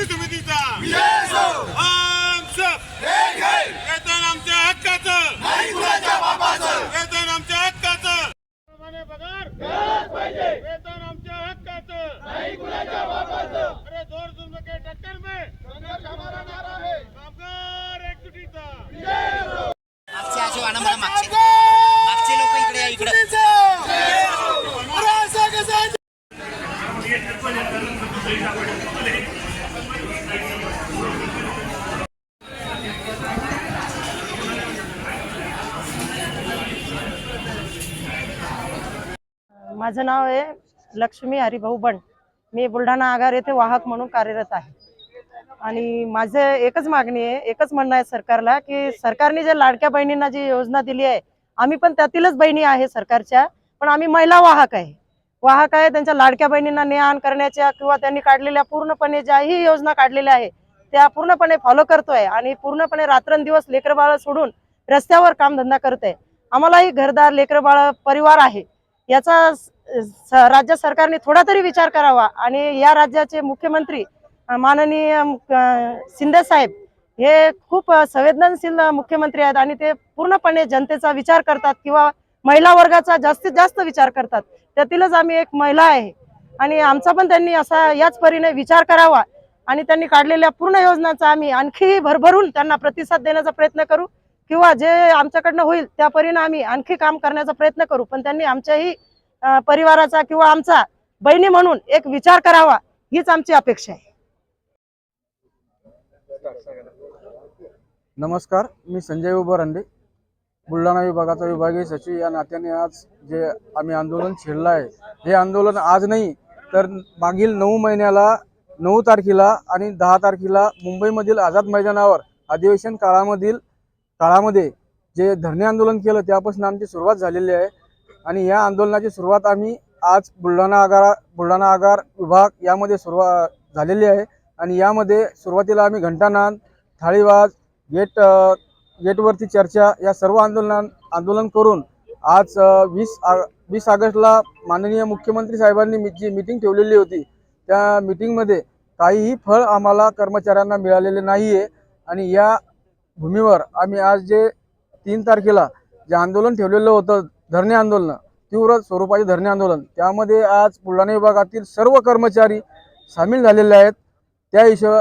कृती समितीचा सब वेतन आमच्या हक्काचं. वेतन आमच्या हक्काचं. प्रमाणे पगार. वेतन आमच्या हक्काचं. अरे जोर जुम्मे के टक्कर में. कामगार एकजुटीचा. मागचे अशोक आणा मला मागचे मागचे लोक इकडे या इकडे. माझं नाव आहे लक्ष्मी हरिभाऊ बंड. मी बुलढाणा आगार येथे वाहक म्हणून कार्यरत आहे. आणि माझं एकच मागणी आहे एकच म्हणणं आहे सरकारला की सरकारने जे लाडक्या बहिणींना जी योजना दिली आहे आम्ही पण त्यातीलच बहिणी आहे सरकारच्या पण आम्ही महिला वाहक आहे. वाहक आहे त्यांच्या लाडक्या बहिणींना ने आण करण्याच्या किंवा त्यांनी काढलेल्या पूर्णपणे ज्याही योजना काढलेल्या आहे त्या पूर्णपणे फॉलो करतोय आणि पूर्णपणे रात्रंदिवस लेकरबाळ सोडून रस्त्यावर कामधंदा करतोय. आम्हालाही घरदार लेकरबाळ परिवार आहे. याचा राज्य सरकारने थोडा तरी विचार करावा. आणि या राज्याचे मुख्यमंत्री माननीय शिंदे साहेब हे खूप संवेदनशील मुख्यमंत्री आहेत आणि ते पूर्णपणे जनतेचा विचार करतात किंवा महिला वर्गाचा जास्तीत जास्त विचार करतात. त्यातीलच आम्ही एक महिला आहे. आणि आमचा पण त्यांनी असा याच परीने विचार करावा आणि त्यांनी काढलेल्या पूर्ण योजनांचा आम्ही आणखीही भरभरून त्यांना प्रतिसाद देण्याचा प्रयत्न करू किंवा जे आमच्याकडनं होईल त्या परीने आम्ही आणखी काम करण्याचा प्रयत्न करू. पण त्यांनी आमच्याही परिवाराचा किंवा आमचा बहिणी म्हणून एक विचार करावा हीच आमची अपेक्षा आहे. नमस्कार मी संजय उबरांडे बुलढाणा विभागाचा विभागीय सचिव. या नात्याने आज जे आम्ही आंदोलन छेडलं आहे हे आंदोलन आज नाही तर मागील नऊ महिन्याला नऊ तारखेला आणि दहा तारखेला मुंबईमधील आझाद मैदानावर अधिवेशन काळामधील काळामध्ये जे धरणे आंदोलन केलं त्यापासून आमची सुरुवात झालेली आहे. आणि या आंदोलनाची सुरुवात आम्ही आज बुलढाणा आगार बुलढाणा आगार विभाग यामध्ये सुरुवात झालेली आहे. आणि यामध्ये सुरुवातीला आम्ही घंटानाद थाळीवाज गेट गेटवरती चर्चा या सर्व आंदोलन आंदोलन करून आज वीस आ वीस ऑगस्टला माननीय मुख्यमंत्री साहेबांनी मी जी मीटिंग ठेवलेली होती त्या मीटिंगमध्ये काहीही फळ आम्हाला कर्मचाऱ्यांना मिळालेले नाही आहे आणि या भूमीवर आम्ही आज जे तीन तारखेला जे आंदोलन ठेवलेलं होतं धरणे आंदोलन तीव्र स्वरूपाचे धरणे आंदोलन. त्यामध्ये आज बुलढाणा विभागातील सर्व कर्मचारी सामील झालेले आहेत. त्या हिशोब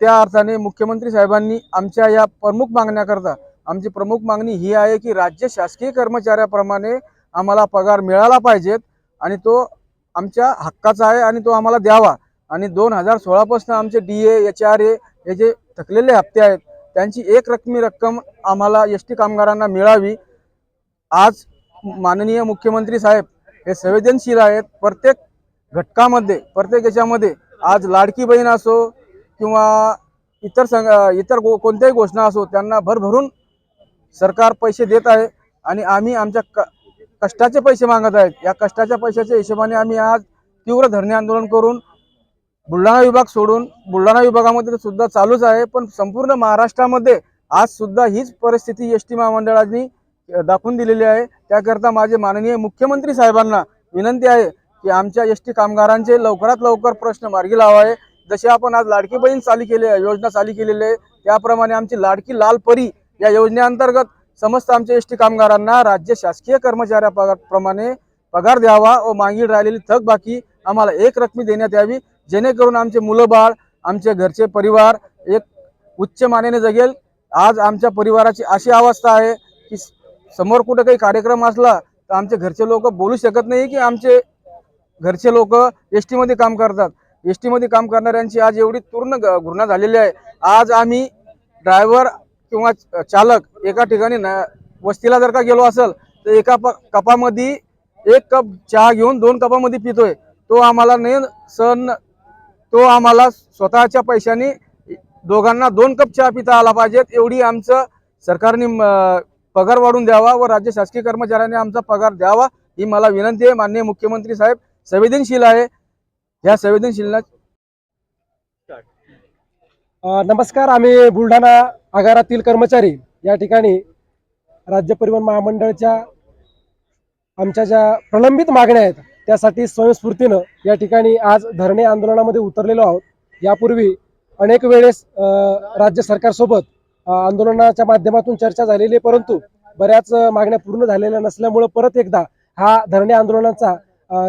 त्या अर्थाने मुख्यमंत्री साहेबांनी आमच्या या प्रमुख मागण्याकरता आमची प्रमुख मागणी ही आहे की राज्य शासकीय कर्मचाऱ्याप्रमाणे आम्हाला पगार मिळाला पाहिजेत आणि तो आमच्या हक्काचा आहे आणि तो आम्हाला द्यावा. आणि दोन हजार सोळापासून आमचे D A H R A हे जे थकलेले हप्ते आहेत त्यांची एक रकमी रक्कम आम्हाला एस टी कामगारांना मिळावी. आज माननीय मुख्यमंत्री साहेब हे संवेदनशील आहेत. प्रत्येक घटकामध्ये प्रत्येक याच्यामध्ये आज लाडकी बहीण असो किंवा इतर संघ इतर गो कोणत्याही घोषणा असो त्यांना भरभरून सरकार पैसे देत आहे आणि आम्ही आमच्या क कष्टाचे पैसे मागत आहेत. या कष्टाच्या पैशाच्या हिशोबाने आम्ही आज तीव्र धरणे आंदोलन करून बुलढाणा विभाग सोडून बुलढाणा विभागामध्ये तर सुद्धा चालूच आहे पण संपूर्ण महाराष्ट्रामध्ये आज सुद्धा हीच परिस्थिती एस टी महामंडळाने दाखवून दिलेली आहे. त्याकरता माझे माननीय मुख्यमंत्री साहेबांना विनंती आहे की आमच्या एस टी कामगारांचे लवकरात लवकर प्रश्न मार्गी लावावे. जसे आपण आज लाडकी बहीण चालू केली आहे योजना चालू केलेली आहे त्याप्रमाणे आमची लाडकी लाल परी या योजनेअंतर्गत समस्त आमच्या एस टी कामगारांना राज्य शासकीय कर्मचाऱ्या प्रमाणे पगार द्यावा व मागील राहिलेली थकबाकी आम्हाला एक रकमी देण्यात यावी. जेणेकरून आमचे मुलं बाळ आमचे घरचे परिवार एक उच्च मानेने जगेल. आज आमच्या परिवाराची अशी अवस्था आहे की समोर कुठं काही कार्यक्रम असला तर आमचे घरचे लोक बोलू शकत नाही की आमचे घरचे लोक एस टीमध्ये काम करतात. एस टीमध्ये काम करणाऱ्यांची आज एवढी पूर्ण ग- घृणा झालेली आहे. आज आम्ही ड्रायव्हर किंवा च- चालक एका ठिकाणी न वस्तीला जर का गेलो असेल तर एका प कपामध्ये एक कप चहा घेऊन दोन कपामध्ये पितोय. तो आम्हाला नाही सण तो आम्हाला स्वतःच्या पैशाने दोघांना दोन कप चहा पिता आला पाहिजेत एवढी आमचं सरकारने म, पगार वाढून द्यावा व राज्य शासकीय कर्मचाऱ्यांनी आमचा पगार द्यावा ही मला विनंती आहे. माननीय मुख्यमंत्री साहेब संवेदनशील आहे. या संवेदनशील नमस्कार आम्ही बुलढाणा आगारातील कर्मचारी या ठिकाणी राज्य परिवहन महामंडळाच्या आमच्या ज्या प्रलंबित मागण्या आहेत त्यासाठी स्वयंस्फूर्तीनं या ठिकाणी आज धरणे आंदोलनामध्ये उतरलेलो आहोत. यापूर्वी अनेक वेळेस राज्य सरकारसोबत आंदोलनाच्या माध्यमातून चर्चा झालेली आहे परंतु बऱ्याच मागण्या पूर्ण झालेल्या नसल्यामुळं परत एकदा हा धरणे आंदोलनाचा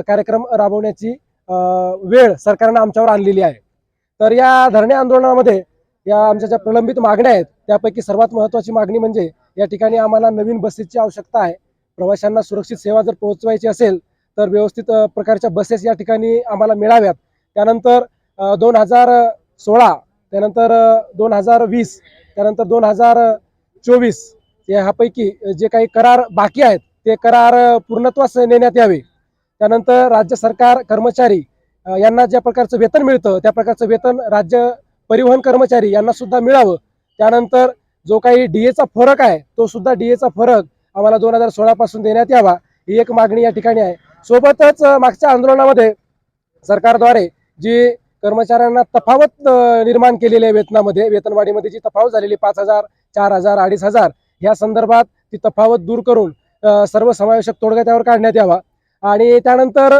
कार्यक्रम राबवण्याची वेळ सरकारनं आमच्यावर आणलेली आहे. तर या धरणे आंदोलनामध्ये या आमच्या ज्या प्रलंबित मागण्या आहेत त्यापैकी सर्वात महत्त्वाची मागणी म्हणजे या ठिकाणी आम्हाला नवीन बसेसची आवश्यकता आहे. प्रवाशांना सुरक्षित सेवा जर पोहोचवायची असेल तर व्यवस्थित प्रकारच्या बसेस या ठिकाणी आम्हाला मिळाव्यात. त्यानंतर दोन हजार सोळा त्यानंतर दोन हजार वीस त्यानंतर दोन हजार चोवीस ह्यापैकी जे काही करार बाकी आहेत ते करार पूर्णत्वास नेण्यात यावे. त्यानंतर राज्य सरकार कर्मचारी यांना ज्या प्रकारचं वेतन मिळतं त्या प्रकारचं वेतन राज्य परिवहन कर्मचारी यांना सुद्धा मिळावं. त्यानंतर जो काही डीएचा फरक आहे तो सुद्धा डीएचा फरक आम्हाला दोन हजार सोळापासून देण्यात यावा ही एक मागणी या ठिकाणी आहे. सोबतच मागच्या आंदोलनामध्ये सरकारद्वारे जी कर्मचाऱ्यांना तफावत निर्माण केलेली आहे वेतनामध्ये. वेतनवाढीमध्ये जी तफावत झालेली पाच हजार चार हजार अडीच हजार या संदर्भात ती तफावत दूर करून सर्वसमावेशक तोडगा त्यावर काढण्यात यावा. आणि त्यानंतर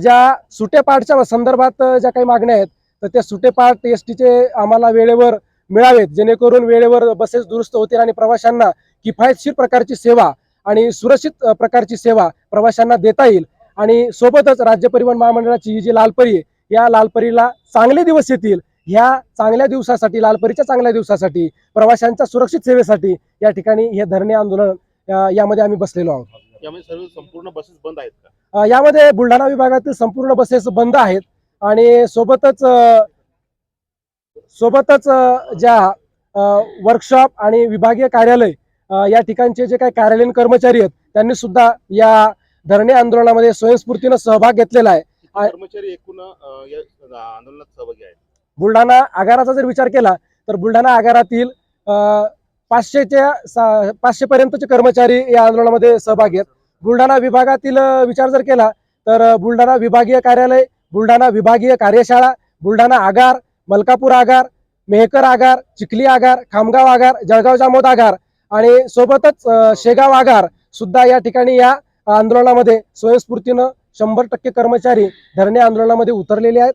ज्या सुटेपाठच्या संदर्भात ज्या काही मागण्या आहेत तर त्या सुटेपाठ एस टीचे आम्हाला वेळेवर मिळावेत जेणेकरून वेळेवर बसेस दुरुस्त होतील आणि प्रवाशांना किफायतशीर प्रकारची सेवा आणि सुरक्षित प्रकारची सेवा प्रवाशांना देता येईल. आणि सोबतच राज्य परिवहन महामंडळाची ही जी लालपरी आहे या लालपरीला चांगले दिवस येतील. ह्या चांगल्या दिवसासाठी लालपरीच्या चांगल्या दिवसासाठी प्रवाशांच्या सुरक्षित सेवेसाठी या ठिकाणी हे धरणे आंदोलन यामध्ये आम्ही बसलेलो आहोत. यामध्ये सर्व संपूर्ण बसेस बंद आहेत का? यामध्ये बुलढाणा विभागातील संपूर्ण बसेस बंद आहेत आणि सोबतच सोबतच ज्या वर्कशॉप आणि विभागीय कार्यालय या ठिकाणचे जे काही कार्यालयीन कर्मचारी आहेत त्यांनी सुद्धा या धरणे आंदोलनामध्ये स्वयंस्फूर्तीनं सहभाग घेतलेला आहे. कर्मचारी एकूण या आंदोलनात सहभागी आहेत. बुलढाणा आगाराचा जर विचार केला तर बुलढाणा आगारातील पाचशेच्या पाचशे पर्यंतचे कर्मचारी या आंदोलनामध्ये सहभागी आहेत. बुलढाणा विभागातील विचार जर केला तर बुलढाणा विभागीय कार्यालय बुलढाणा विभागीय कार्यशाळा बुलढाणा आगार मलकापूर आगार मेहकर आगार चिखली आगार खामगाव आगार जळगाव जामोद आगार आणि सोबतच शेगाव आगार सुद्धा या ठिकाणी या आंदोलनामध्ये स्वयंस्फूर्तीनं शंभर टक्के कर्मचारी धरणे आंदोलनामध्ये उतरलेले आहेत.